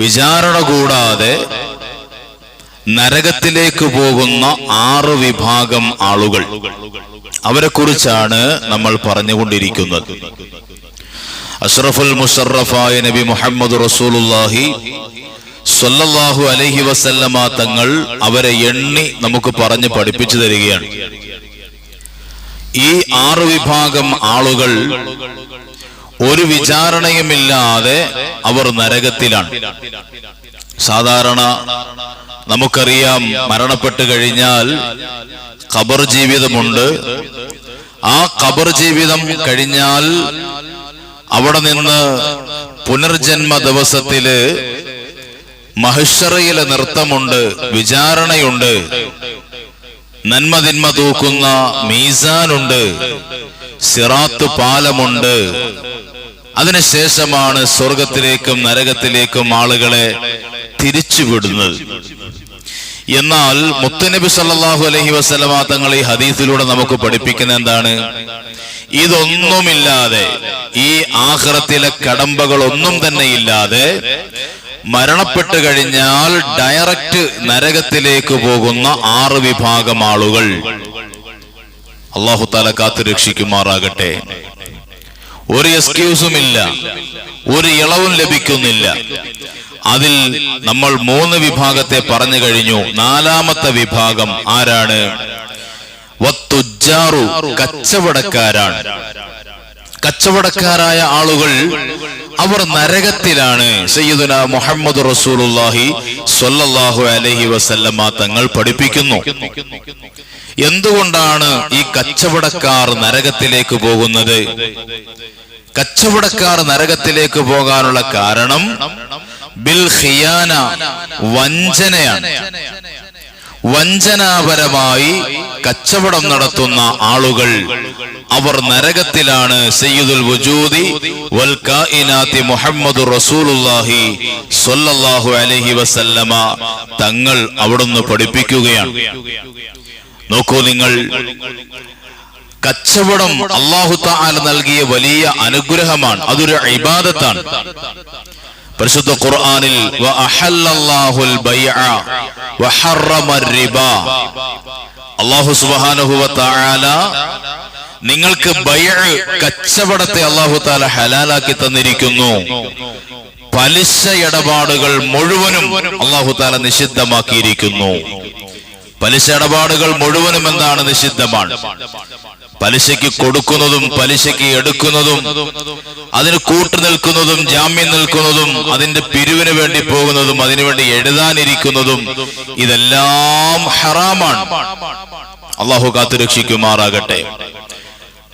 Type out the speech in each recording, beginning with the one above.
വിചാരണ കൂടാതെ നരകത്തിലേക്ക് പോകുന്ന ആറ് വിഭാഗം ആളുകൾ. അവരെ കുറിച്ചാണ് നമ്മൾ പറഞ്ഞുകൊണ്ടിരിക്കുന്നത്. അഷ്റഫുൽ മുഷറഫായ നബി മുഹമ്മദ് റസൂലുല്ലാഹി സ്വല്ലല്ലാഹു അലഹി വസല്ലമ തങ്ങൾ അവരെ എണ്ണി നമുക്ക് പറഞ്ഞ് പഠിപ്പിച്ചു തരികയാണ്. ഈ ആറ് വിഭാഗം ആളുകൾ ഒരു വിചാരണയുമില്ലാതെ അവർ നരകത്തിലാണ്. സാധാരണ നമുക്കറിയാം മരണപ്പെട്ടു കഴിഞ്ഞാൽ ഖബർ ജീവിതമുണ്ട്. ആ ഖബർ ജീവിതം കഴിഞ്ഞാൽ അവിടെ നിന്ന് പുനർജന്മ ദിവസത്തിൽ മഹിഷറയിലെ നൃത്തമുണ്ട് വിചാരണയുണ്ട്. നന്മതിന്മ തൂക്കുന്ന മീസാനുണ്ട് സിറാത്ത് പാലമുണ്ട്. അതിനുശേഷമാണ് സ്വർഗത്തിലേക്കും നരകത്തിലേക്കും ആളുകളെ തിരിച്ചുവിടുന്നത്. എന്നാൽ മുത്തനബി സല്ലാഹു അലഹി വസ്ലമ തങ്ങൾ ഈ ഹദീസിലൂടെ നമുക്ക് പഠിപ്പിക്കുന്ന എന്താണ്? ഇതൊന്നുമില്ലാതെ ഈ ആഹ്റത്തിലെ കടമ്പകൾ ഒന്നും തന്നെ ഇല്ലാതെ മരണപ്പെട്ടു കഴിഞ്ഞാൽ ഡയറക്റ്റ് നരകത്തിലേക്ക് പോകുന്ന ആറ് വിഭാഗം ആളുകൾ. അള്ളാഹു താല കാത്തു രക്ഷിക്കുമാറാകട്ടെ ഒരു എക്സ്ക്യൂസും ഇല്ല ഒരു ഇളവും ലഭിക്കുന്നില്ല. അതിൽ നമ്മൾ മൂന്ന് വിഭാഗത്തെ പറഞ്ഞു കഴിഞ്ഞു. നാലാമത്തെ വിഭാഗം ആരാണ്? കച്ചവടക്കാരാണ്. കച്ചവടക്കാരായ ആളുകൾ അവർ നരകത്തിലാണ്. സയ്യിദുന മുഹമ്മദ് റസൂലുള്ളാഹി സ്വല്ലല്ലാഹു അലൈഹി വസല്ലമ തങ്ങൾ പഠിപ്പിക്കുന്നു. എന്തുകൊണ്ടാണ് ഈ കച്ചവടക്കാർ നരകത്തിലേക്ക് പോകുന്നത്? കച്ചവടക്കാർ നരകത്തിലേക്ക് പോകാനുള്ള കാരണം ബിൽ ഖിയാന വഞ്ചനയാണ്. വഞ്ചനാപരമായി കച്ചവടം നടത്തുന്ന ആളുകൾ. അവർ നരകത്തിലാണ് സയ്യിദുൽ വജൂദി വൽ കായിനാത്തി മുഹമ്മദ് റസൂലുള്ളാഹി സ്വല്ലല്ലാഹു അലൈഹി വസല്ലമ തങ്ങൾ അവിടുന്ന് പഠിപ്പിക്കുകയാണ്. നോക്കൂ നിങ്ങൾ കച്ചവടം അള്ളാഹു താല നൽകിയ വലിയ അനുഗ്രഹമാണ് അതൊരു ഇബാദത്താണ്. പരിശുദ്ധ ഖുർആനിൽ അള്ളാഹു വ തആല നിങ്ങൾക്ക് ബൈഅ കച്ചവടത്തെ അള്ളാഹു താല ഹലാലാക്കി തന്നിരിക്കുന്നു. പലിശ ഇടപാടുകൾ മുഴുവനും അള്ളാഹു താല നിഷിദ്ധമാക്കിയിരിക്കുന്നു. പലിശ ഇടപാടുകൾ മുഴുവനും എന്താണ് നിഷിദ്ധമാണ്? പലിശയ്ക്ക് കൊടുക്കുന്നതും പലിശയ്ക്ക് എടുക്കുന്നതും അതിന് കൂട്ടു നിൽക്കുന്നതും ജാമ്യം നിൽക്കുന്നതും അതിന്റെ പിരിവിന് വേണ്ടി പോകുന്നതും അതിനുവേണ്ടി എഴുതാനിരിക്കുന്നതും ഇതെല്ലാം ഹറാമാണ്. അള്ളാഹു കാത്തുരക്ഷിക്കുമാറാകട്ടെ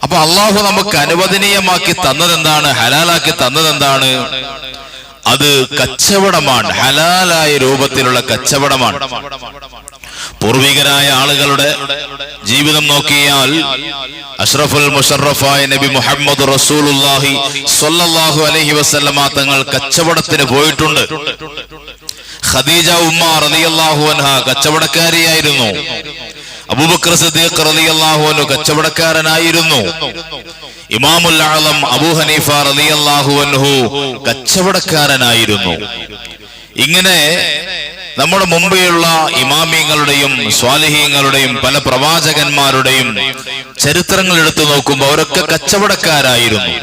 അപ്പൊ അള്ളാഹു നമുക്ക് അനുവദനീയമാക്കി തന്നതെന്താണ്? ഹലാലാക്കി തന്നതെന്താണ്? അത് കച്ചവടമാണ്. ഹലാലായ രൂപത്തിലുള്ള കച്ചവടമാണ്. പൂർവികരായ ആളുകളുടെ ജീവിതം നോക്കിയാൽ അഷ്റഫുൽ മുഷറഫായ നബി മുഹമ്മദ് റസൂലുള്ളാഹി സൊല്ലാഹു അലഹി വസല്ലമ തങ്ങൾ കച്ചവടത്തിന് പോയിട്ടുണ്ട്. ഖദീജ ഉമ്മ റളിയല്ലാഹു അൻഹ കച്ചവടക്കാരിയായിരുന്നു. അബൂബക്കർ സിദ്ദീഖ് റളിയല്ലാഹു അൻഹു കച്ചവടക്കാരനായിരുന്നു. ഇമാമുൽ ആളം അബൂ ഹനീഫ റളിയല്ലാഹു അൻഹു കച്ചവടക്കാരനായിരുന്നു. ഇങ്ങനെ നമ്മുടെ മുമ്പെയുള്ള ഇമാമിയങ്ങളുടെയും സ്വാലിഹീങ്ങളുടെയും പല പ്രവാചകന്മാരുടെയും ചരിത്രങ്ങൾ എടുത്തു നോക്കുമ്പോൾ അവരൊക്കെ കച്ചവടക്കാരായിരുന്നു.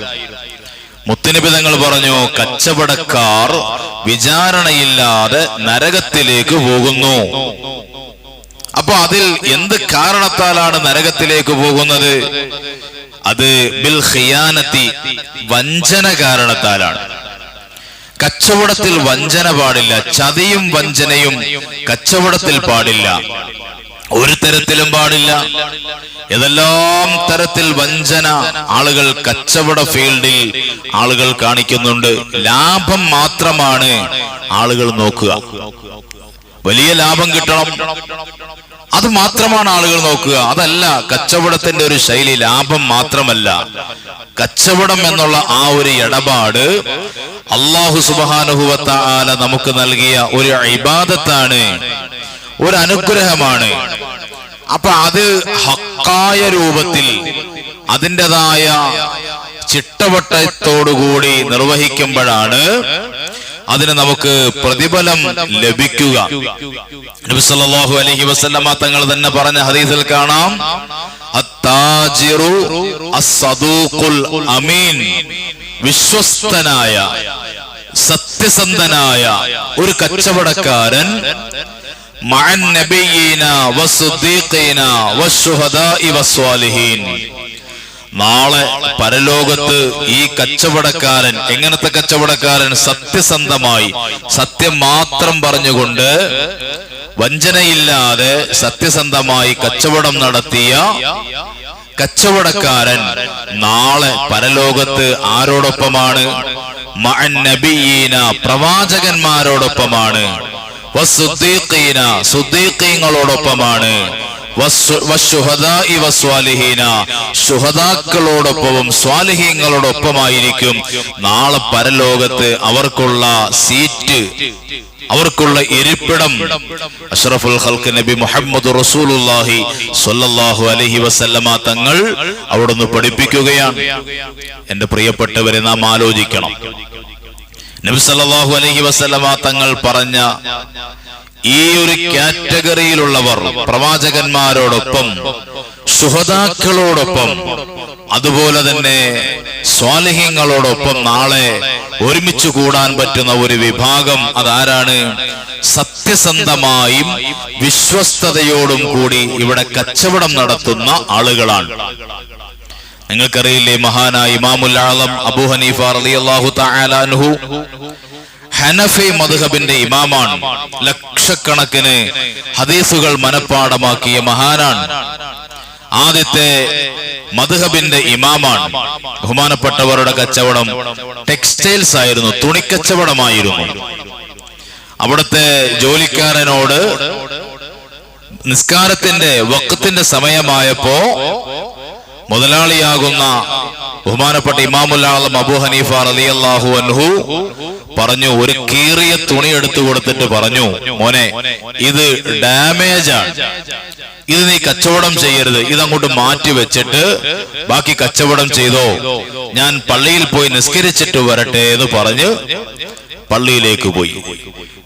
മുത്തനബി തങ്ങൾ പറഞ്ഞു കച്ചവടക്കാർ വിചാരണയില്ലാതെ നരകത്തിലേക്ക് പോകുന്നു. അപ്പൊ അതിൽ എന്ത് കാരണത്താലാണ് നരകത്തിലേക്ക് പോകുന്നത്? അത് ബിൽ ഖിയാനത്തി വഞ്ചന കാരണത്താലാണ്. കച്ചവടത്തിൽ വഞ്ചന പാടില്ല ചതിയും വഞ്ചനയും കച്ചവടത്തിൽ പാടില്ല. ഒരു തരത്തിലും പാടില്ല. ഏതെല്ലാം തരത്തിൽ വഞ്ചന ആളുകൾ കച്ചവട ഫീൽഡിൽ ആളുകൾ കാണിക്കുന്നുണ്ട് ലാഭം മാത്രമാണ് ആളുകൾ നോക്കുക. വലിയ ലാഭം കിട്ടണം. അത് മാത്രമാണ് ആളുകൾ നോക്കുക. അതല്ല കച്ചവടത്തിന്റെ ഒരു ശൈലി ലാഭം മാത്രമല്ല. കച്ചവടം എന്നുള്ള ആ ഒരു ഇടപാട് അള്ളാഹു സുബാനുഭവത്ത ആല നമുക്ക് നൽകിയ ഒരു ഇബാദത്താണ് ഒരു അനുഗ്രഹമാണ്. അപ്പൊ അത് ഹക്കായ രൂപത്തിൽ അതിന്റെതായ ചിട്ടവട്ടത്തോടുകൂടി നിർവഹിക്കുമ്പോഴാണ് അതിന് നമുക്ക് പ്രതിഫലം ലഭിക്കുക. നബി സല്ലല്ലാഹു അലൈഹി വസല്ലമ തങ്ങൾ തന്നെ പറഞ്ഞ ഹദീസിൽ കാണാം. അമീൻ. വിശ്വസ്തനായ സത്യസന്ധനായ ഒരു കച്ചവടക്കാരൻ മഅൻ നബിയീന വസുദ്ദീഖീന വസ്സുഹദാഇ വസ്വാലിഹീൻ നാളെ പരലോകത്ത് ഈ കച്ചവടക്കാരൻ എങ്ങനത്തെ കച്ചവടക്കാരൻ സത്യസന്ധമായി സത്യം മാത്രം പറഞ്ഞുകൊണ്ട് വഞ്ചനയില്ലാതെ സത്യസന്ധമായി കച്ചവടം നടത്തിയ കച്ചവടക്കാരൻ നാളെ പരലോകത്ത് ആരോടൊപ്പമാണ്? പ്രവാചകന്മാരോടൊപ്പമാണ്. സുദ്ദീഖീങ്ങളോടൊപ്പമാണ്. ശുഹദാക്കളോടൊപ്പവും സ്വാലിഹീങ്ങളോടൊപ്പമായിരിക്കും. നാളെ പരലോകത്ത് അവർക്കുള്ള സീറ്റ് അവർക്കുള്ള ഇരിപ്പിടം. അഷ്റഫുൽ ഹൽക്ക് നബി മുഹമ്മദ് റസൂലുള്ളാഹി സ്വല്ലല്ലാഹു അലൈഹി വസല്ലമ തങ്ങൾ അവിടുന്ന് പഠിപ്പിക്കുകയാണ്. എന്റെ പ്രിയപ്പെട്ടവരെ നാം ആലോചിക്കണം. നബി സല്ലാഹു അലഹി വസല്ലമ തങ്ങൾ പറഞ്ഞ ഈ ഒരു കാറ്റഗറിയിലുള്ളവർ പ്രവാചകന്മാരോടൊപ്പം സുഹതാക്കളോടൊപ്പം അതുപോലെ തന്നെ സ്വാലിഹ്യങ്ങളോടൊപ്പം നാളെ ഒരുമിച്ച് കൂടാൻ പറ്റുന്ന ഒരു വിഭാഗം അതാരാണ്? സത്യസന്ധമായും വിശ്വസ്തയോടും കൂടി ഇവിടെ കച്ചവടം നടത്തുന്ന ആളുകളാണ്. നിങ്ങൾക്കറിയില്ലേ മഹാനായ ഇമാമുൽ അബൂ ഹനീഫ റളിയല്ലാഹു തആല അൻഹു? ഹനഫി മധുഹബിന്റെ ഇമാമാണ്. ലക്ഷക്കണക്കിന് ഹദീസുകൾ മനഃപ്പാടമാക്കിയ മഹാനാണ്. ആദ്യത്തെ മധുഹബിന്റെ ഇമാമാണ്. ബഹുമാനപ്പെട്ടവരുടെ കച്ചവടം ടെക്സ്റ്റൈൽസ് ആയിരുന്നു തുണിക്കച്ചവടമായിരുന്നു. അവിടുത്തെ ജോലിക്കാരനോട് നിസ്കാരത്തിന്റെ വക്കത്തിന്റെ സമയമായപ്പോ മുതലാളിയാകുന്ന ബഹുമാനപ്പെട്ട ഇമാമുൽ അബു ഹനീഫ റളിയല്ലാഹു അൻഹു പറഞ്ഞു ഒരു കീറിയ തുണി എടുത്തു കൊടുത്തിട്ട് പറഞ്ഞു മോനെ ഇത് ഡാമേജ് ആണ് ഇത് നീ കച്ചവടം ചെയ്യരുത്. ഇതങ്ങോട്ട് മാറ്റി വെച്ചിട്ട് ബാക്കി കച്ചവടം ചെയ്തോ. ഞാൻ പള്ളിയിൽ പോയി നിസ്കരിച്ചിട്ട് വരട്ടെ എന്ന് പറഞ്ഞ് പള്ളിയിലേക്ക് പോയി.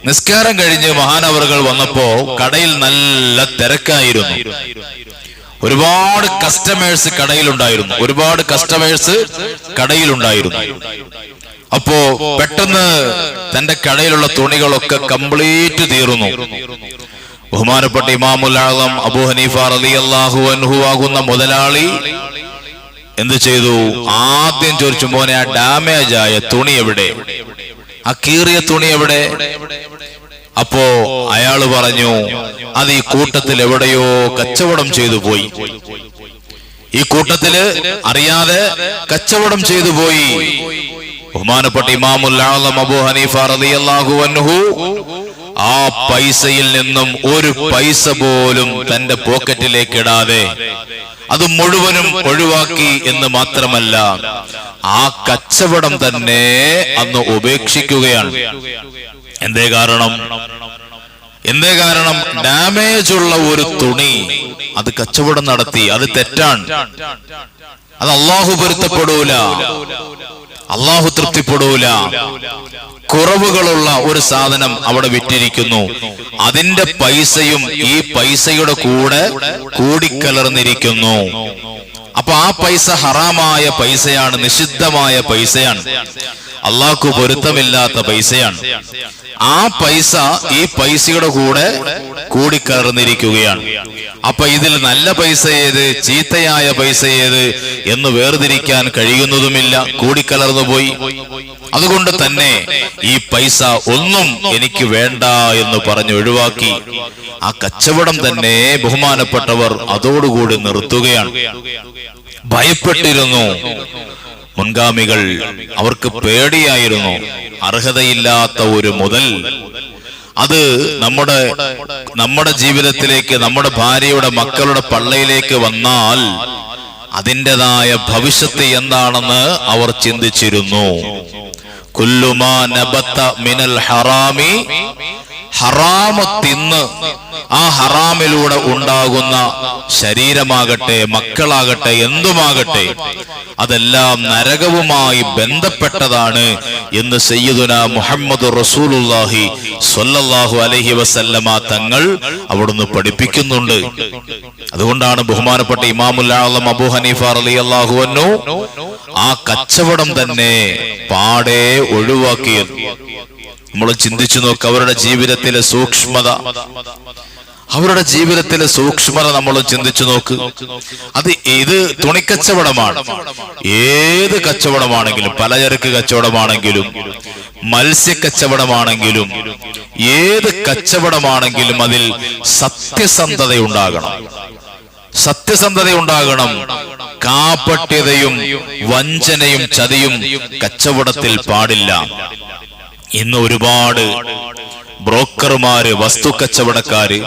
നിസ്കാരം കഴിഞ്ഞ് മഹാനവറുകൾ വന്നപ്പോ കടയിൽ നല്ല തിരക്കായിരുന്നു. ഒരുപാട് കസ്റ്റമേഴ്സ് കടയിലുണ്ടായിരുന്നു. ഒരുപാട് കസ്റ്റമേഴ്സ് കടയിലുണ്ടായിരുന്നു. അപ്പോ പെട്ടെന്ന് തന്റെ കടയിലുള്ള തുണികളൊക്കെ കംപ്ലീറ്റ് തീർന്നു. ബഹുമാനപ്പെട്ട ഇമാമുൽ ആളം അബൂ ഹനീഫ റളിയല്ലാഹു അൻഹു ആകുന്ന മുതലാളി എന്ത് ചെയ്തു? ആദ്യം ചോദിച്ചു മോനെ ആ ഡാമേജ് ആയ തുണി എവിടെ? ആ കീറിയ തുണി എവിടെ? അപ്പോ അയാൾ പറഞ്ഞു അത് ഈ കൂട്ടത്തിൽ എവിടെയോ കച്ചവടം ചെയ്തു പോയി. ഈ കൂട്ടത്തിൽ അറിയാതെ കച്ചവടം ചെയ്തു പോയി. ബഹുമാനപ്പെട്ട ഇമാമുൽ അബു ഹനീഫ റളിയല്ലാഹു അൻഹു ആ പൈസയിൽ നിന്നും ഒരു പൈസ പോലും തന്റെ പോക്കറ്റിലേക്ക് ഇടാതെ അത് മുഴുവനും ഒഴിവാക്കി എന്ന് മാത്രമല്ല ആ കച്ചവടം തന്നെ അന്ന് ഉപേക്ഷിക്കുകയാണ്. എന്തേ കാരണം? എന്തേ കാരണം? ഡാമേജ് ഉള്ള ഒരു തുണി അത് കച്ചവടം നടത്തി അത് തെറ്റാണ്. അത് അള്ളാഹു പൊരുത്തപ്പെടൂല. അള്ളാഹു തൃപ്തിപ്പെടൂല. കുറവുകളുള്ള ഒരു സാധനം അവിടെ വിറ്റിരിക്കുന്നു. അതിന്റെ പൈസയും ഈ പൈസയുടെ കൂടെ കൂടിക്കലർന്നിരിക്കുന്നു. അപ്പൊ ആ പൈസ ഹറാമായ പൈസയാണ് നിഷിദ്ധമായ പൈസയാണ്. അള്ളാഹ്ക്ക് പൊരുത്തമില്ലാത്ത പൈസയാണ്. ആ പൈസ ഈ പൈസയുടെ കൂടെ കൂടിക്കലർന്നിരിക്കുകയാണ്. അപ്പൊ ഇതിൽ നല്ല പൈസ ഏത് ചീത്തയായ പൈസ ഏത് എന്ന് വേർതിരിക്കാൻ കഴിയുന്നതുമില്ല. കൂടിക്കലർന്നു പോയി. അതുകൊണ്ട് തന്നെ ഈ പൈസ ഒന്നും എനിക്ക് വേണ്ട എന്ന് പറഞ്ഞ് ഒഴിവാക്കി. ആ കച്ചവടം തന്നെ ബഹുമാനപ്പെട്ടവർ അതോടുകൂടി നിർത്തുകയാണ്. ഭയപ്പെട്ടിരുന്നു. മുൻഗാമികൾ അവർക്ക് പേടിയായിരുന്നു. അർഹതയില്ലാത്ത ഒരു മുതൽ. അത് നമ്മുടെ നമ്മുടെ ജീവിതത്തിലേക്ക് നമ്മുടെ ഭാര്യയുടെ മക്കളുടെ പള്ളയിലേക്ക് വന്നാൽ അതിന്റെതായ ഭവിഷ്യത്ത് എന്താണെന്ന് അവർ ചിന്തിച്ചിരുന്നു. കുല്ലുമാ നബത്ത മിനൽ ഹറാമി ഹറാമ തിന്ന് ആ ഹറാമിലൂടെ ഉണ്ടാകുന്ന ശരീരമാകട്ടെ മക്കളാകട്ടെ എന്തുമാകട്ടെ അതെല്ലാം നരകവുമായി ബന്ധപ്പെട്ടതാണ് എന്ന് സയ്യിദുന മുഹമ്മദ് റസൂലുല്ലാഹി സ്വല്ലല്ലാഹു അലഹി വസല്ലമ തങ്ങൾ അവിടുന്ന് പഠിപ്പിക്കുന്നുണ്ട്. അതുകൊണ്ടാണ് ബഹുമാനപ്പെട്ട ഇമാമുല്ലാളം അബു ഹനീഫ റളിയല്ലാഹു അൻഹു ആ കച്ചവടം തന്നെ പാടെ ഒഴിവാക്കിയത്. നമ്മൾ ചിന്തിച്ചു നോക്ക് അവരുടെ ജീവിതത്തിലെ സൂക്ഷ്മത. അവരുടെ ജീവിതത്തിലെ സൂക്ഷ്മത നമ്മൾ ചിന്തിച്ചു നോക്ക്. അത് ഇത് തുണിക്കച്ചവടമാണ്? ഏത് കച്ചവടമാണെങ്കിലും പലചരക്ക് കച്ചവടമാണെങ്കിലും മത്സ്യ കച്ചവടമാണെങ്കിലും ഏത് കച്ചവടമാണെങ്കിലും അതിൽ സത്യസന്ധത ഉണ്ടാകണം സത്യസന്ധത ഉണ്ടാകണം കാപ്പട്യതയും വഞ്ചനയും ചതിയും കച്ചവടത്തിൽ പാടില്ല. ഇന്ന് ഒരുപാട് ബ്രോക്കർമാര് വസ്തു കച്ചവടക്കാര്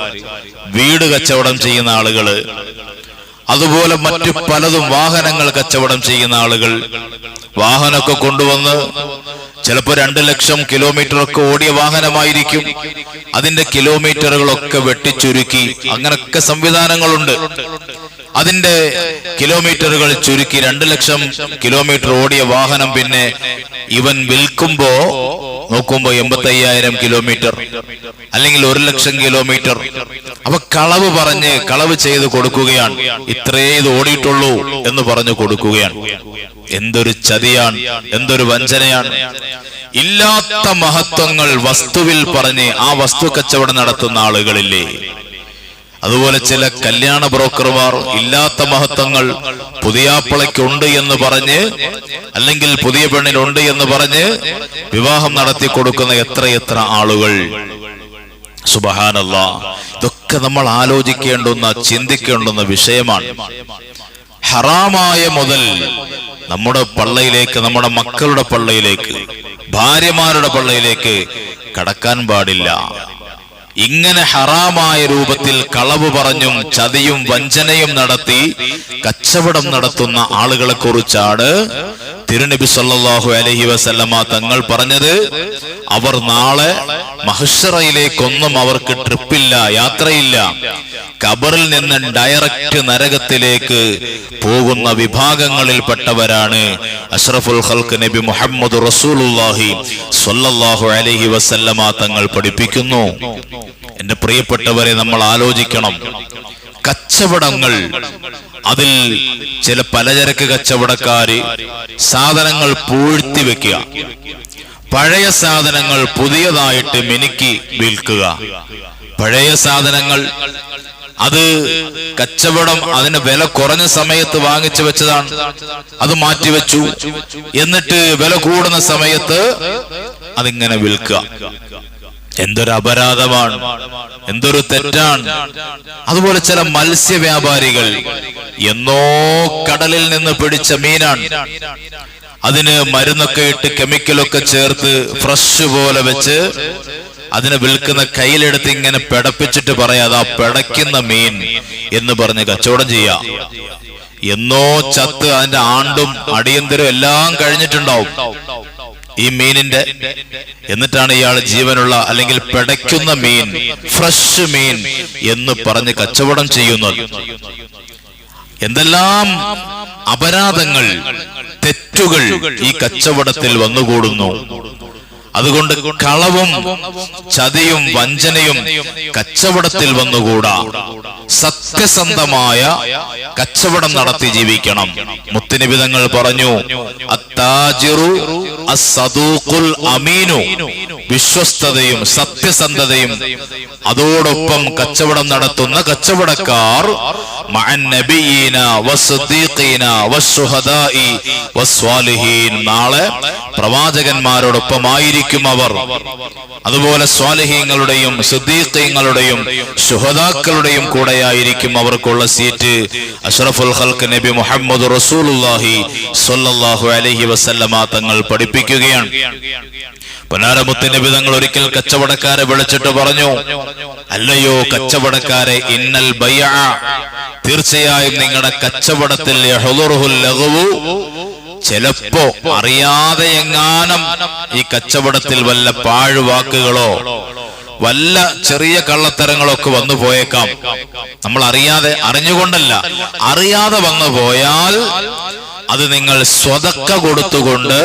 വീട് കച്ചവടം ചെയ്യുന്ന ആളുകൾ അതുപോലെ മറ്റു പലതും വാഹനങ്ങൾ കച്ചവടം ചെയ്യുന്ന ആളുകൾ വാഹനമൊക്കെ കൊണ്ടുവന്ന് ചിലപ്പോ രണ്ട് ലക്ഷം കിലോമീറ്റർ ഒക്കെ ഓടിയ വാഹനമായിരിക്കും. അതിന്റെ കിലോമീറ്ററുകളൊക്കെ വെട്ടിച്ചുരുക്കി അങ്ങനൊക്കെ സംവിധാനങ്ങളുണ്ട്. അതിന്റെ കിലോമീറ്ററുകൾ ചുരുക്കി രണ്ട് ലക്ഷം കിലോമീറ്റർ ഓടിയ വാഹനം പിന്നെ ഇവൻ വിൽക്കുമ്പോ നോക്കുമ്പോ എൺപത്തയ്യായിരം കിലോമീറ്റർ അല്ലെങ്കിൽ ഒരു ലക്ഷം കിലോമീറ്റർ. അപ്പൊ കളവ് പറഞ്ഞ് കളവ് ചെയ്ത് കൊടുക്കുകയാണ്. ഇത്രേ ഇത് ഓടിയിട്ടുള്ളൂ എന്ന് പറഞ്ഞു കൊടുക്കുകയാണ്. എന്തൊരു ചതിയാണ് എന്തൊരു വഞ്ചനയാണ്. ഇല്ലാത്ത മഹത്വങ്ങൾ വസ്തുവിൽ പറഞ്ഞ് ആ വസ്തു കച്ചവടം നടത്തുന്ന ആളുകളില്ലേ? അതുപോലെ ചില കല്യാണ ബ്രോക്കർമാർ ഇല്ലാത്ത മഹത്വങ്ങൾ പുതിയാപ്പിളയ്ക്കുണ്ട് എന്ന് പറഞ്ഞ് അല്ലെങ്കിൽ പുതിയ പെണ്ണിനുണ്ട് എന്ന് പറഞ്ഞ് വിവാഹം നടത്തി കൊടുക്കുന്ന എത്രയെത്ര ആളുകൾ. സുബഹാനല്ല ഇതൊക്കെ നമ്മൾ ആലോചിക്കേണ്ടുന്ന ചിന്തിക്കേണ്ടുന്ന വിഷയമാണ്. ഹറാമായ മുതൽ നമ്മുടെ പള്ളയിലേക്ക് നമ്മുടെ മക്കളുടെ പള്ളയിലേക്ക് ഭാര്യമാരുടെ പള്ളയിലേക്ക് കടക്കാൻ പാടില്ല. ഇങ്ങനെ ഹറാമായ രൂപത്തിൽ കളവ് പറഞ്ഞും ചതിയും വഞ്ചനയും നടത്തി കച്ചവടം നടത്തുന്ന ആളുകളെ കുറിച്ചാണ് തിരുനബി സല്ലാഹു അലഹി വസല്ലമ തങ്ങൾ പറഞ്ഞത് അവർ നാളെ മഹിഷറയിലേക്കൊന്നും അവർക്ക് ട്രിപ്പില്ല യാത്രയില്ല. കബറിൽ നിന്ന് ഡയറക്റ്റ് നരകത്തിലേക്ക് പോകുന്ന വിഭാഗങ്ങളിൽപ്പെട്ടവരാണ് അഷ്റഫുൽ ഹൽക്ക് നബി മുഹമ്മദ് റസൂലുള്ളാഹി സൊല്ലാഹു അലഹി വസല്ലമ തങ്ങൾ പഠിപ്പിക്കുന്നു. എന്റെ പ്രിയപ്പെട്ടവരെ നമ്മൾ ആലോചിക്കണം. കച്ചവടങ്ങൾ അതിൽ ചില പലചരക്ക് കച്ചവടക്കാര് സാധനങ്ങൾ പൂഴ്ത്തി വെക്കുക. പഴയ സാധനങ്ങൾ പുതിയതായിട്ട് മിനുക്കി വിൽക്കുക. പഴയ സാധനങ്ങൾ അത് കച്ചവടം അതിന് വില കുറഞ്ഞ സമയത്ത് വാങ്ങിച്ചു വെച്ചതാണ്. അത് മാറ്റിവെച്ചു എന്നിട്ട് വില കൂടുന്ന സമയത്ത് അതിങ്ങനെ വിൽക്കുക. എന്തൊരു അപരാധമാണ് എന്തൊരു തെറ്റാണ്. അതുപോലെ ചില മത്സ്യ വ്യാപാരികൾ എന്നോ കടലിൽ നിന്ന് പിടിച്ച മീനാണ്. അതിന് മരുന്നൊക്കെ ഇട്ട് കെമിക്കലൊക്കെ ചേർത്ത് ഫ്രഷ് പോലെ വെച്ച് അതിനെ വിൽക്കുന്ന കയ്യിലെടുത്ത് ഇങ്ങനെ പിടപ്പിച്ചിട്ട് പറയാം അതാ പിടയ്ക്കുന്ന മീൻ എന്ന് പറഞ്ഞ് കച്ചവടം ചെയ്യാം. എന്നോ ചത്ത് അതിന്റെ ആണ്ടും അടിയന്തരം എല്ലാം കഴിഞ്ഞിട്ടുണ്ടാവും. ഈ മീനിന്റെ എന്നിട്ടാണ് ഇയാൾ ജീവനുള്ള അല്ലെങ്കിൽ പിടയ്ക്കുന്ന മീൻ ഫ്രഷ് മീൻ എന്ന് പറഞ്ഞ് കച്ചവടം ചെയ്യുന്നത്. എന്തെല്ലാം അപരാധങ്ങൾ തെറ്റുകൾ ഈ കച്ചവടത്തിൽ വന്നുകൂടുന്നു. അതുകൊണ്ട് കളവും ചതിയും വഞ്ചനയും കച്ചവടത്തിൽ വന്നുകൂടാ. സത്യസന്ധമായ കച്ചവടം നടത്തി ജീവിക്കണം. മുത്തുനിബിതങ്ങൾ പറഞ്ഞു അത്താജിറു അമീനു. വിശ്വസ്തതയും സത്യസന്ധതയും അതോടൊപ്പം കച്ചവടം നടത്തുന്ന കച്ചവടക്കാർ നാളെ പ്രവാചകന്മാരോടൊപ്പമായിരിക്കും അവർ. അതുപോലെ സ്വാലിഹീങ്ങളുടെയും സുദ്ദീഖീങ്ങളുടെയും ശുഹദാക്കളുടെയും കൂടെയായിരിക്കും അവർക്കുള്ള സീറ്റ്. അഷ്റഫുൽ ഹൽക്ക് നബി മുഹമ്മദ് റസൂലുള്ളാഹി സ്വല്ലല്ലാഹു അലൈഹി വസല്ലമ തങ്ങൾ പഠിപ്പിക്കുകയാണ്. പുനാരമുത്തിന്റെ വിധങ്ങൾ ഒരിക്കൽ കച്ചവടക്കാരെ വിളിച്ചിട്ട് പറഞ്ഞു അല്ലയോ കച്ചവടക്കാരെ ഇന്നൽ ബയ്യ തീർച്ചയായും നിങ്ങളുടെ കച്ചവടത്തിൽ ചിലപ്പോ അറിയാതെ എങ്ങാനും ഈ കച്ചവടത്തിൽ വല്ല പാഴുവാക്കുകളോ വല്ല ചെറിയ കള്ളത്തരങ്ങളൊക്കെ വന്നു പോയേക്കാം. നമ്മൾ അറിയാതെ അറിഞ്ഞുകൊണ്ടല്ല. അറിയാതെ വന്നു പോയാൽ അത് നിങ്ങൾ സ്വതക്ക കൊടുത്തുകൊണ്ട്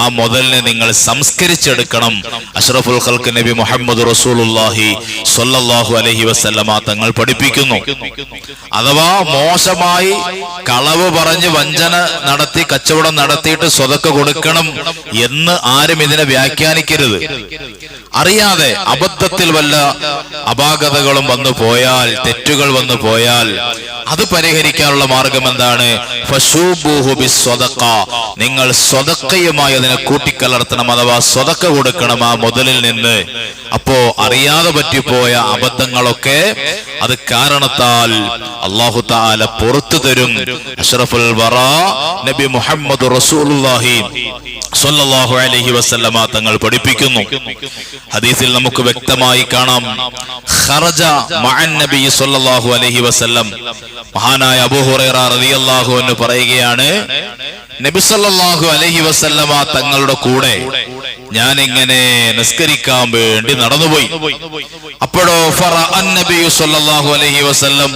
ആ മുതലിനെ നിങ്ങൾ സംസ്കരിച്ചെടുക്കണം. അഷ്റഫുൽ ഖൽക്ക് നബി മുഹമ്മദ് റസൂലുള്ളാഹി സ്വല്ലല്ലാഹു അലഹി വസല്ലമ തങ്ങൾ പഠിപ്പിക്കുന്നു. അഥവാ മോശമായി കളവ് പറഞ്ഞ് വഞ്ചന നടത്തി കച്ചവടം നടത്തിയിട്ട് സ്വതക്ക കൊടുക്കണം എന്ന് ആരും ഇതിനെ വ്യാഖ്യാനിക്കരുത്. അറിയാതെ അബദ്ധത്തിൽ വല്ല അപാകതകളും വന്നു പോയാൽ തെറ്റുകൾ വന്നു പോയാൽ അത് പരിഹരിക്കാനുള്ള മാർഗം എന്താണ്. നിങ്ങൾ സ്വതക്കയുമായി അതിനെ കൂട്ടിക്കലർത്തണം അഥവാ സ്വതക്ക കൊടുക്കണം ആ മുതലിൽ നിന്ന് അപ്പോ അറിയാതെ പറ്റിപ്പോയ അബദ്ധങ്ങളൊക്കെ അത് കാരണത്താൽ അള്ളാഹു താല പുറത്തു തരും. അഷ്റഫുൽ വറ നബി മുഹമ്മദ് റസൂലുള്ളാഹി അലൈഹി തങ്ങൾ പഠിപ്പിക്കുന്നു. ഹദീസിൽ നമുക്ക് വ്യക്തമായി കാണാം. ഖറജ അലൈഹി വസല്ലം. മഹാനായ അബൂ റളിയല്ലാഹു അൻഹു പറയുകയാണ് നബി അലഹി വസല്ലമ തങ്ങളുടെ കൂടെ ഞാൻ ഇങ്ങനെ നിസ്കരിക്കാൻ വേണ്ടി നടന്നുപോയി. അപ്പോഴോ ഫറഅൻ നബി സല്ലല്ലാഹു അലൈഹി വസല്ലം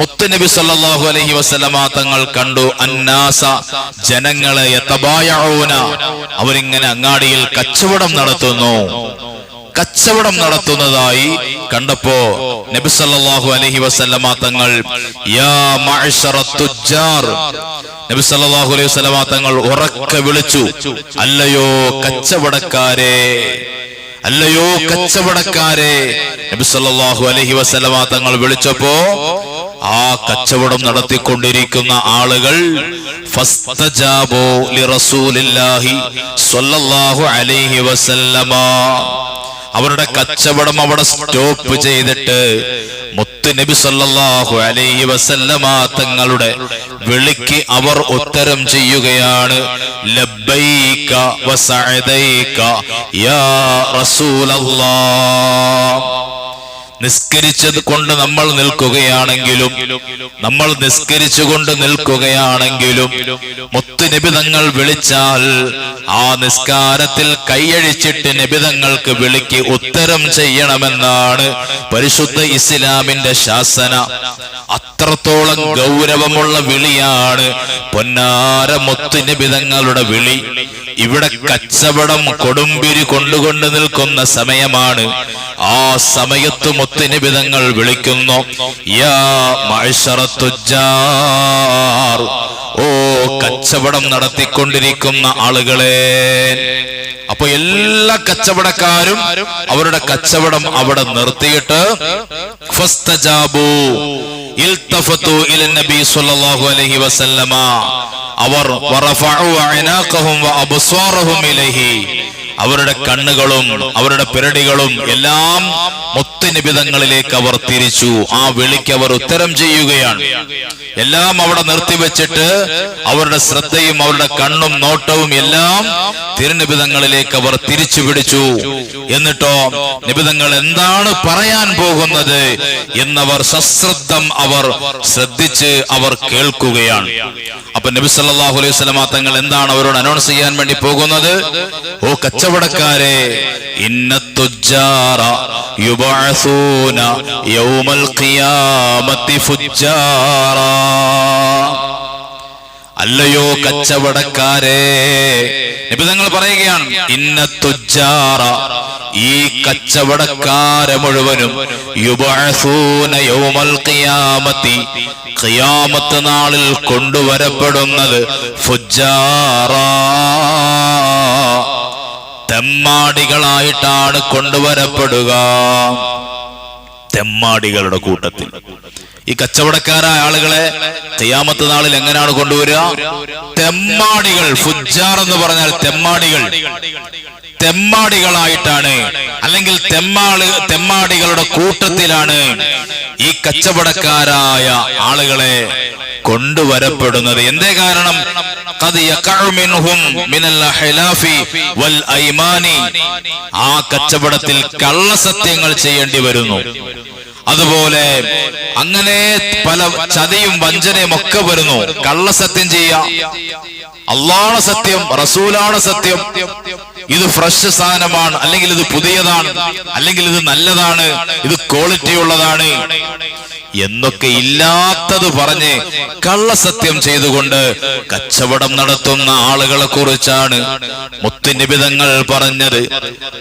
മുത്ത് നബി സല്ലല്ലാഹു അലൈഹി വസല്ലമ തങ്ങൾ കണ്ടു അന്നാസ ജനങ്ങളെ അവരിങ്ങനെ അങ്ങാടിയിൽ കച്ചവടം നടത്തുന്നു. കച്ചവടം നടത്തുന്നതായി കണ്ടപ്പോ നബിസല്ലാഹു അലഹി വസല്ലമ തങ്ങൾ യാ മഅ്ശറ നബി സല്ലല്ലാഹു അലൈഹി വസല്ലമ തങ്ങൾ ഉറക്കെ വിളിച്ചു അല്ലയോ കച്ചവടക്കാരെ അല്ലയോ കച്ചവടക്കാരെ. നബി അലഹി അലൈഹി വസല്ലമ തങ്ങൾ വിളിച്ചപ്പോ ആ കച്ചവടം നടത്തിക്കൊണ്ടിരിക്കുന്ന ആളുകൾ അവരുടെ കച്ചവടം അവിടെ സ്റ്റോപ്പ് ചെയ്തിട്ട് മുത്ത് നബി സല്ലല്ലാഹു അലൈഹി വസല്ലമ തങ്ങളുടെ വിളിക്ക് അവർ ഉത്തരം ചെയ്യുകയാണ്. ലബ്ബൈക വസഅദൈക യാ റസൂലല്ലാഹ് നിസ്കരിച്ചത് കൊണ്ട് നമ്മൾ നിൽക്കുകയാണെങ്കിലും നമ്മൾ നിസ്കരിച്ചുകൊണ്ട് നിൽക്കുകയാണെങ്കിലും നിബിതങ്ങൾ വിളിച്ചാൽ ആ നിസ്കാരത്തിൽ കൈയഴിച്ചിട്ട് നിബിതങ്ങൾക്ക് വിളിക്ക് ഉത്തരം ചെയ്യണമെന്നാണ് പരിശുദ്ധ ഇസ്ലാമിന്റെ ശാസന അത്രത്തോളം ഗൗരവമുള്ള വിളിയാണ് പൊന്നാര മുത്ത് നിബിതങ്ങളുടെ വിളി ഇവിടെ കച്ചവടം കൊടുമ്പിരി കൊണ്ടുകൊണ്ട് നിൽക്കുന്ന സമയമാണ് ആ സമയത്ത് മുത്തുനിബിതങ്ങൾ വിളിക്കുന്നു യാ മഅ്ശറത്തുജ്ജാർ. ഓ കച്ചവടം നടത്തിക്കൊണ്ടിരിക്കുന്ന ആളുകളെ. അപ്പൊ എല്ലാ കച്ചവടക്കാരും അവരുടെ കച്ചവടം അവിടെ നിർത്തിയിട്ട് അവർ അവരുടെ കണ്ണുകളും അവരുടെ പിരടികളും എല്ലാം മുത്തുനിബിതങ്ങളിലേക്ക് അവർ തിരിച്ചു. ആ വിളിക്ക് അവർ ഉത്തരം ചെയ്യുകയാണ്. എല്ലാം അവിടെ നിർത്തിവെച്ചിട്ട് അവരുടെ ശ്രദ്ധയും അവരുടെ കണ്ണും നോട്ടവും എല്ലാം തിരുനിബിതങ്ങളിലേക്ക് അവർ തിരിച്ചു പിടിച്ചു. എന്നിട്ടോ നിബിതങ്ങൾ എന്താണ് പറയാൻ പോകുന്നത്? എന്നവർ സശ്രദ്ധം അവർ ശ്രദ്ധിച്ച് അവർ കേൾക്കുകയാണ്. അപ്പൊ നബി സല്ലല്ലാഹു അലൈഹി സ്വലമ തങ്ങൾ എന്താണ് അവരോട് അനൗൺസ് ചെയ്യാൻ വേണ്ടി പോകുന്നത്? ഓ കച്ചവടക്കാരെ ഇന്നത്തുജാറ യൗമൽ ഖിയാമത്തി അല്ലയോ കച്ചവടക്കാരെ. നബി തങ്ങൾ പറയുകയാണ് ഇന്ന തുജാറ ഈ കച്ചവടക്കാരെ മുഴുവനും ഖിയാമത്തി നാളിൽ കൊണ്ടുവരപ്പെടുന്നത് തെമ്മാടികളായിട്ടാണ് കൊണ്ടുവരപ്പെടുക തെമ്മാടികളുടെ കൂട്ടത്തിൽ. ഈ കച്ചവടക്കാരായ ആളുകളെ ചെയ്യാമത്ത നാളിൽ എങ്ങനെയാണ് കൊണ്ടുവരിക? തെമ്മാടികൾ ഫുജാർ എന്ന് പറഞ്ഞാൽ തെമ്മാടികൾ. തെമ്മാടികളായിട്ടാണ്. അല്ലെങ്കിൽ തെമ്മാളി തെമ്മാടികളുടെ കൂട്ടത്തിലാണ് ഈ കച്ചവടക്കാരായ ആളുകളെ കൊണ്ടുവരപ്പെടുന്നത്. എന്തേ കാരണം? ആ കച്ചവടത്തിൽ കള്ളസത്യങ്ങൾ ചെയ്യേണ്ടി വരുന്നു. അതുപോലെ അങ്ങനെ പല ചതിയും വഞ്ചനയും ഒക്കെ വരുന്നു. കള്ളസത്യം ചെയ്യാം അള്ളാണ് സത്യം റസൂലാണ് സത്യം. ഇത് ഫ്രഷ് സാധനമാണ്. അല്ലെങ്കിൽ ഇത് പുതിയതാണ്. അല്ലെങ്കിൽ ഇത് നല്ലതാണ്. ഇത് ക്വാളിറ്റി ഉള്ളതാണ്. എന്നൊക്കെ ഇല്ലാത്തത് പറഞ്ഞ് കള്ളസത്യം ചെയ്തുകൊണ്ട് കച്ചവടം നടത്തുന്ന ആളുകളെ കുറിച്ചാണ് മുത്തുനിബിതങ്ങൾ പറഞ്ഞത്.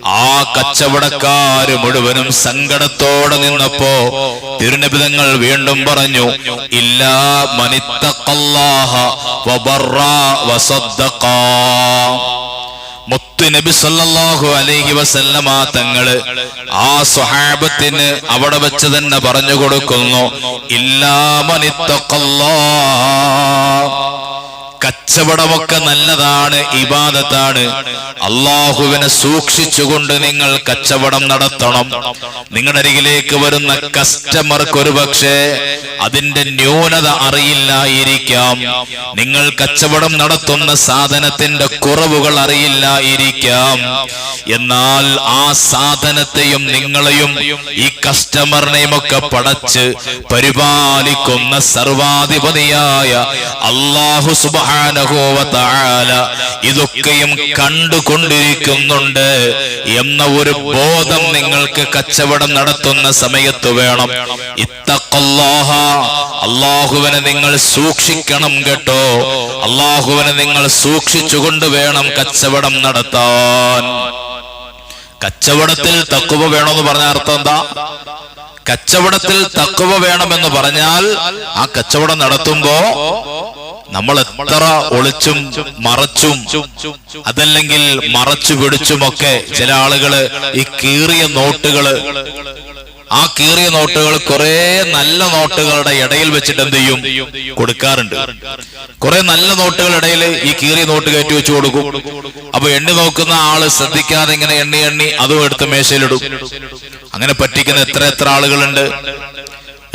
ആ കച്ചവടക്കാര് മുഴുവനും സങ്കടത്തോടെ നിന്നപ്പോ തിരുനിബിതങ്ങൾ വീണ്ടും പറഞ്ഞു ഇല്ലാ മനിത്തഖല്ലാഹ വബറ വസദ്ദഖാ. മുത്തു നബി സല്ലല്ലാഹു അലൈഹി വസല്ലമ തങ്ങൾ ആ സ്വഹാബത്തിന് അവിടെ വെച്ച് തന്നെ പറഞ്ഞു കൊടുക്കുന്നു. ഇല്ലാമനിത്തക്കല്ലാ കച്ചവടമൊക്കെ നല്ലതാണ് ഇബാദത്താണ്. അള്ളാഹുവിനെ സൂക്ഷിച്ചുകൊണ്ട് നിങ്ങൾ കച്ചവടം നടത്തണം. നിങ്ങളുടെ അരികിലേക്ക് വരുന്ന കസ്റ്റമർക്ക് ഒരു പക്ഷേ അതിന്റെ ന്യൂനത അറിയില്ലായിരിക്കാം. നിങ്ങൾ കച്ചവടം നടത്തുന്ന സാധനത്തിന്റെ കുറവുകൾ അറിയില്ലായിരിക്കാം. എന്നാൽ ആ സാധനത്തെയും നിങ്ങളെയും ഈ കസ്റ്റമറിനെയും ഒക്കെ പടച്ച് പരിപാലിക്കുന്ന സർവാധിപതിയായ അള്ളാഹു സുബാനഹോവ ഇതൊക്കെയും കണ്ടുകൊണ്ടിരിക്കുന്നുണ്ട് എന്ന ഒരു ബോധം നിങ്ങൾക്ക് കച്ചവടം നടത്തുന്ന സമയത്ത് വേണം. ഇത്തക്കല്ലാഹ അള്ളാഹുവിനെ നിങ്ങൾ സൂക്ഷിക്കണം കേട്ടോ. അള്ളാഹുവിനെ നിങ്ങൾ സൂക്ഷിച്ചുകൊണ്ട് വേണം കച്ചവടം നടത്താൻ. കച്ചവടത്തിൽ തക്കുവ വേണമെന്ന് പറഞ്ഞ അർത്ഥം എന്താ? കച്ചവടത്തിൽ തക്കുവ വേണമെന്ന് പറഞ്ഞാൽ ആ കച്ചവടം നടത്തുമ്പോ നമ്മൾ എത്ര ഒളിച്ചും മറച്ചും അതല്ലെങ്കിൽ മറച്ചു പിടിച്ചുമൊക്കെ ചില ആളുകൾ ഈ കീറിയ നോട്ടുകൾ ആ കീറിയ നോട്ടുകൾ കുറെ നല്ല നോട്ടുകളുടെ ഇടയിൽ വെച്ചിട്ട് എന്ത് ചെയ്യും? കൊടുക്കാറുണ്ട്. കുറെ നല്ല നോട്ടുകളുടെ ഇടയിൽ ഈ കീറിയ നോട്ട് കയറ്റി വെച്ച് കൊടുക്കും. അപ്പൊ എണ്ണി നോക്കുന്ന ആൾ ശ്രദ്ധിക്കാതെ ഇങ്ങനെ എണ്ണി എണ്ണി അതും എടുത്ത് മേശയിലിടും. അങ്ങനെ പറ്റിക്കുന്ന എത്ര എത്ര ആളുകളുണ്ട്.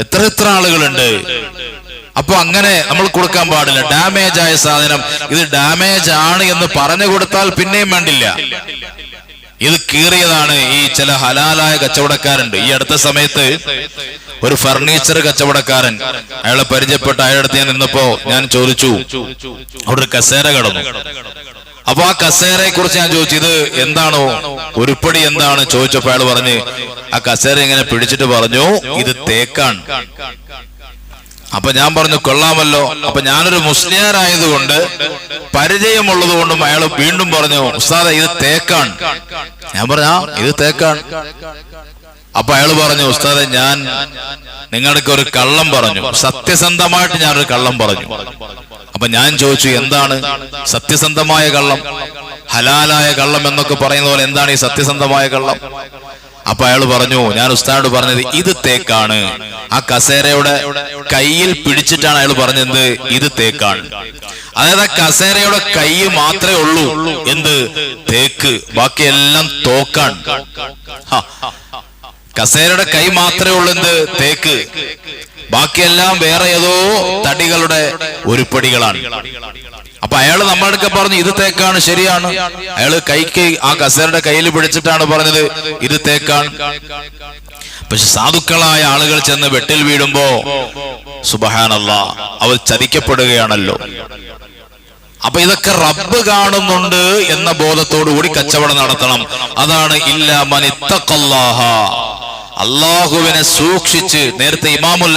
എത്ര എത്ര ആളുകളുണ്ട്. അപ്പൊ അങ്ങനെ നമ്മൾ കൊടുക്കാൻ പാടില്ല. ഡാമേജ് ആയ സാധനം. ഇത് ഡാമേജ് ആണ് എന്ന് പറഞ്ഞു കൊടുത്താൽ പിന്നെയും വേണ്ടില്ല. ഇത് കീറിയതാണ് ഈ ചില ഹലാലായ കച്ചവടക്കാരുണ്ട്. ഈ അടുത്ത സമയത്ത് ഒരു ഫർണിച്ചർ കച്ചവടക്കാരൻ അയാളെ പരിചയപ്പെട്ട അയാളടുത്ത് ഞാൻ നിന്നപ്പോ ഞാൻ ചോദിച്ചു. അവിടെ ഒരു കസേര കടന്നു. അപ്പൊ ആ കസേരയെ കുറിച്ച് ഞാൻ ചോദിച്ചു ഇത് എന്താണോ? ഉരുപ്പടി എന്താണ്? ചോദിച്ചപ്പോ അയാൾ പറഞ്ഞ് ആ കസേര ഇങ്ങനെ പിടിച്ചിട്ട് പറഞ്ഞു ഇത് തേക്കാണ്. അപ്പൊ ഞാൻ പറഞ്ഞു കൊള്ളാമല്ലോ. അപ്പൊ ഞാനൊരു മുസ്ലിയാരായതുകൊണ്ട് പരിചയമുള്ളത് കൊണ്ടും അയാൾ വീണ്ടും പറഞ്ഞു ഉസ്താദ ഇത് തേക്കാണ്. ഞാൻ പറഞ്ഞ ഇത് തേക്കാണ്. അപ്പൊ അയാൾ പറഞ്ഞു ഉസ്താദ ഞാൻ നിങ്ങൾക്ക് ഒരു കള്ളം പറഞ്ഞു. സത്യസന്ധമായിട്ട് ഞാനൊരു കള്ളം പറഞ്ഞു. അപ്പൊ ഞാൻ ചോദിച്ചു എന്താണ്? സത്യസന്ധമായ കള്ളം. ഹലാലായ കള്ളം എന്നൊക്കെ പറയുന്ന പോലെ എന്താണ് ഈ സത്യസന്ധമായ കള്ളം? അപ്പൊ അയാൾ പറഞ്ഞു ഞാൻ ഉസ്താദോട് പറഞ്ഞത് ഇത് തേക്കാണ്. ആ കസേരയുടെ കയ്യിൽ പിടിച്ചിട്ടാണ് അയാൾ പറഞ്ഞത് ഇത് തേക്കാണ്. അതായത് ആ കസേരയുടെ കൈ മാത്രമേ ഉള്ളൂ. എന്ത്? തേക്ക്. ബാക്കിയെല്ലാം തോക്കാണ്. കസേരയുടെ കൈ മാത്രമേ ഉള്ളൂ. എന്ത്? തേക്ക്. ബാക്കിയെല്ലാം വേറെ ഏതോ തടികളുടെ ഉരുപ്പടികളാണ് അപ്പൊ അയാൾ നമ്മളൊക്കെ പറഞ്ഞു ഇത് തേക്കാണ് ശരിയാണ്. അയാൾ കൈക്ക് ആ കസേരയുടെ കയ്യിൽ പിടിച്ചിട്ടാണ് പറഞ്ഞത് ഇത് തേക്കാണ്. പക്ഷെ സാധുക്കളായ ആളുകൾ ചെന്ന് വെട്ടിൽ വീഴുമ്പോ സുബഹാനല്ല അവർ ചതിക്കപ്പെടുകയാണല്ലോ. അപ്പൊ ഇതൊക്കെ റബ്ബ് കാണുന്നുണ്ട് എന്ന ബോധത്തോടു കൂടി കച്ചവടം നടത്തണം. അതാണ് ഇല്ല മനിത്തക്കല്ലാഹ അള്ളാഹുവിനെ സൂക്ഷിച്ച് നേരത്തെ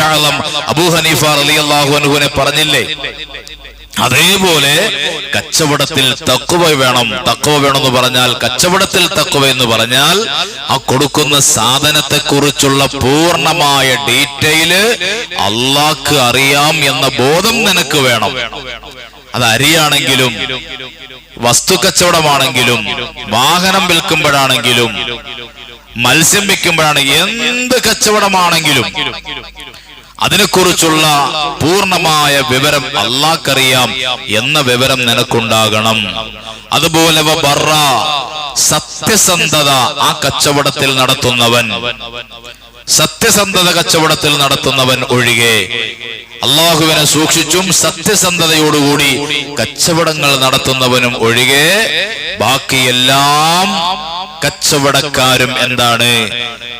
ആളം അബൂ ഹനീഫ അലി അള്ളാഹു അനുഹുവിനെ പറഞ്ഞില്ലേ? അതേപോലെ കച്ചവടത്തിൽ തക്കുവ വേണം തക്കുവ വേണമെന്ന് പറഞ്ഞാൽ കച്ചവടത്തിൽ തക്കുവ എന്ന് പറഞ്ഞാൽ ആ കൊടുക്കുന്ന സാധനത്തെ കുറിച്ചുള്ള പൂർണമായ ഡീറ്റെയിൽ അള്ളാക്ക് അറിയാം എന്ന ബോധം നിനക്ക് വേണം. അത് അരിയാണെങ്കിലും വസ്തു കച്ചവടമാണെങ്കിലും വാഹനം വിൽക്കുമ്പോഴാണെങ്കിലും മത്സ്യം വിൽക്കുമ്പോഴാണ് എന്ത് കച്ചവടമാണെങ്കിലും അതിനെക്കുറിച്ചുള്ള പൂർണമായ വിവരം അള്ളാഹ്ക്കറിയാം എന്ന വിവരം നിനക്കുണ്ടാകണം. അതുപോലെ വ ബർറ, സത്യസന്ധത ആ കച്ചവടത്തിൽ നടത്തുന്നവൻ. സത്യസന്ധത കച്ചവടത്തിൽ നടത്തുന്നവൻ ഒഴികെ അള്ളാഹുവിനെ സൂക്ഷിച്ചും സത്യസന്ധതയോടുകൂടി കച്ചവടങ്ങൾ നടത്തുന്നവനും ഒഴികെ ബാക്കിയെല്ലാം കച്ചവടക്കാരും എന്താണ്?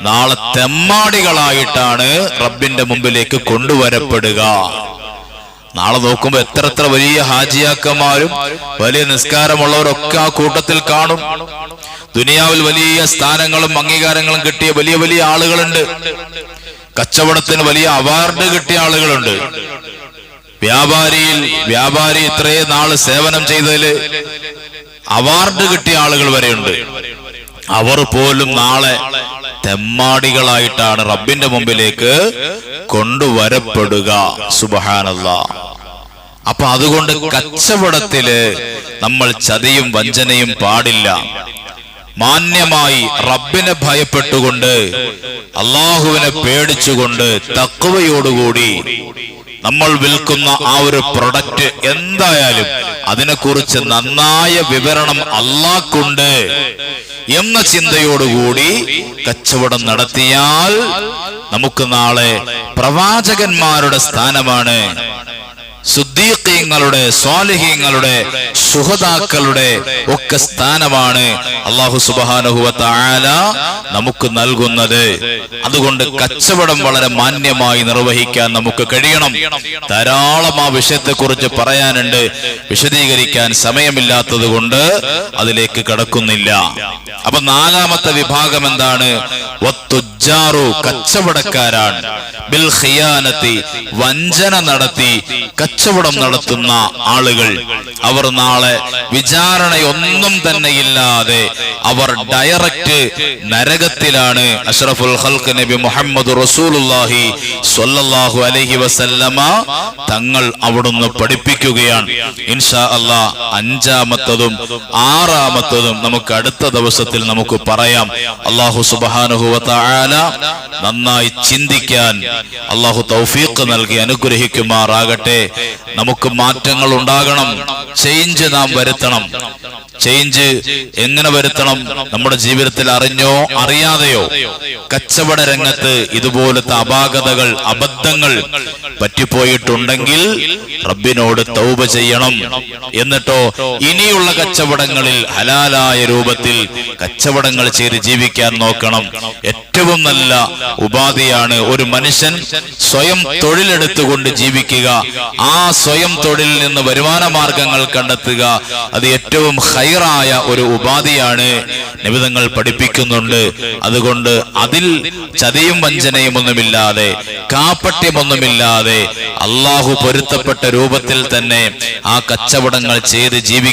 നാളെ തെമ്മാടികളായിട്ടാണ് റബ്ബിന്റെ മുമ്പിലേക്ക് കൊണ്ടുവരപ്പെടുക. നാളെ നോക്കുമ്പോ എത്ര എത്ര വലിയ ഹാജിയാക്കന്മാരും വലിയ നിസ്കാരമുള്ളവരൊക്കെ ആ കൂട്ടത്തിൽ കാണും. ദുനിയാവിൽ വലിയ സ്ഥാനങ്ങളും അംഗീകാരങ്ങളും കിട്ടിയ വലിയ വലിയ ആളുകളുണ്ട്. കച്ചവടത്തിന് വലിയ അവാർഡ് കിട്ടിയ ആളുകളുണ്ട്. വ്യാപാരിയിൽ വ്യാപാരി ഇത്രയും നാൾ സേവനം ചെയ്തതിൽ അവാർഡ് കിട്ടിയ ആളുകൾ വരെയുണ്ട്. അവർ പോലും നാളെ തെമ്മാടികളായിട്ടാണ് റബ്ബിന്റെ മുമ്പിലേക്ക് കൊണ്ടുവരപ്പെടുക. സുബഹാനല്ല. അപ്പൊ അതുകൊണ്ട് കച്ചവടത്തിൽ നമ്മൾ ചതിയും വഞ്ചനയും പാടില്ല. മാന്യമായി റബ്ബിനെ ഭയപ്പെട്ടുകൊണ്ട് അള്ളാഹുവിനെ പേടിച്ചുകൊണ്ട് തക്കവയോടുകൂടി നമ്മൾ വിൽക്കുന്ന ആ ഒരു പ്രൊഡക്റ്റ് എന്തായാലും അതിനെക്കുറിച്ച് നന്നായ വിവരണം അള്ളാക്കുണ്ട് എന്ന ചിന്തയോടുകൂടി കച്ചവടം നടത്തിയാൽ നമുക്ക് നാളെ പ്രവാചകന്മാരുടെ സ്ഥാനമാണ്. സുദ്ദീഖീങ്ങളുടെ സ്വാലിഹീങ്ങളുടെ സുഹതാക്കളുടെ ഒക്കെ സ്ഥാനമാണ് അള്ളാഹു സുബാനുഹുവല നമുക്ക് നൽകുന്നത്. അതുകൊണ്ട് കച്ചവടം വളരെ മാന്യമായി നിർവഹിക്കാൻ നമുക്ക് കഴിയണം. ധാരാളം ആ വിഷയത്തെ കുറിച്ച് പറയാനുണ്ട്. വിശദീകരിക്കാൻ സമയമില്ലാത്തത് കൊണ്ട് അതിലേക്ക് കടക്കുന്നില്ല. അപ്പൊ നാലാമത്തെ വിഭാഗം എന്താണ്? കച്ചവടക്കാരാണ്. ബിൽ ഖിയാനത്തി വഞ്ചന നടത്തി കച്ചവടം നടത്തുന്ന ആളുകൾ. അവർ നാളെ വിചാരണയൊന്നും തന്നെ ഇല്ലാതെ അവർ ഡയറക്റ്റ് നരകത്തിലാണ് അഷ്റഫുൽ ഹൽക്ക് നബി മുഹമ്മദ് റസൂലുള്ളാഹി സ്വല്ലല്ലാഹു അലൈഹി വസല്ലമ തങ്ങൾ അവിടുന്ന് പഠിപ്പിക്കുകയാണ്. ഇൻഷാ അല്ലാ അഞ്ചാമത്തതും ആറാമത്തതും നമുക്ക് അടുത്ത ദിവസത്തിൽ നമുക്ക് പറയാം. അള്ളാഹു സുബ്ഹാനഹു വ നന്നായി ചിന്തിക്കാൻ അള്ളാഹു തൗഫീഖ് നൽകി അനുഗ്രഹിക്കുമാറാകട്ടെ. നമുക്ക് മാറ്റങ്ങൾ ഉണ്ടാകണം. ചേഞ്ച് നാം വരുത്തണം. ചേഞ്ച് എങ്ങനെ വരുത്തണം? നമ്മുടെ ജീവിതത്തിൽ അറിഞ്ഞോ അറിയാതെയോ? കച്ചവട രംഗത്ത് ഇതുപോലത്തെ അപാകതകൾ അബദ്ധങ്ങൾ പറ്റിപ്പോയിട്ടുണ്ടെങ്കിൽ റബ്ബിനോട് തൗബ ചെയ്യണം. എന്നിട്ടോ ഇനിയുള്ള കച്ചവടങ്ങളിൽ ഹലാലായ രൂപത്തിൽ കച്ചവടങ്ങൾ ചെയ്ത് ജീവിക്കാൻ നോക്കണം. ഏറ്റവും നല്ല ഉപാധിയാണ് ഒരു മനുഷ്യൻ സ്വയം തൊഴിലെടുത്തുകൊണ്ട് ജീവിക്കുക. ആ സ്വയം തൊഴിലിൽ നിന്ന് വരുമാന മാർഗങ്ങൾ കണ്ടെത്തുക അത് ഏറ്റവും ഹൈറായ ഒരു ഉപാധിയാണ്. നിബിതങ്ങൾ പഠിപ്പിക്കുന്നുണ്ട്. അതുകൊണ്ട് അതിൽ ചതിയും വഞ്ചനയും ഒന്നുമില്ലാതെ കാപ്പട്യമൊന്നുമില്ലാതെ അള്ളാഹു പൊരുത്തപ്പെട്ട രൂപത്തിൽ തന്നെ ആ കച്ചവടങ്ങൾ ചെയ്ത് ജീവിക്കുക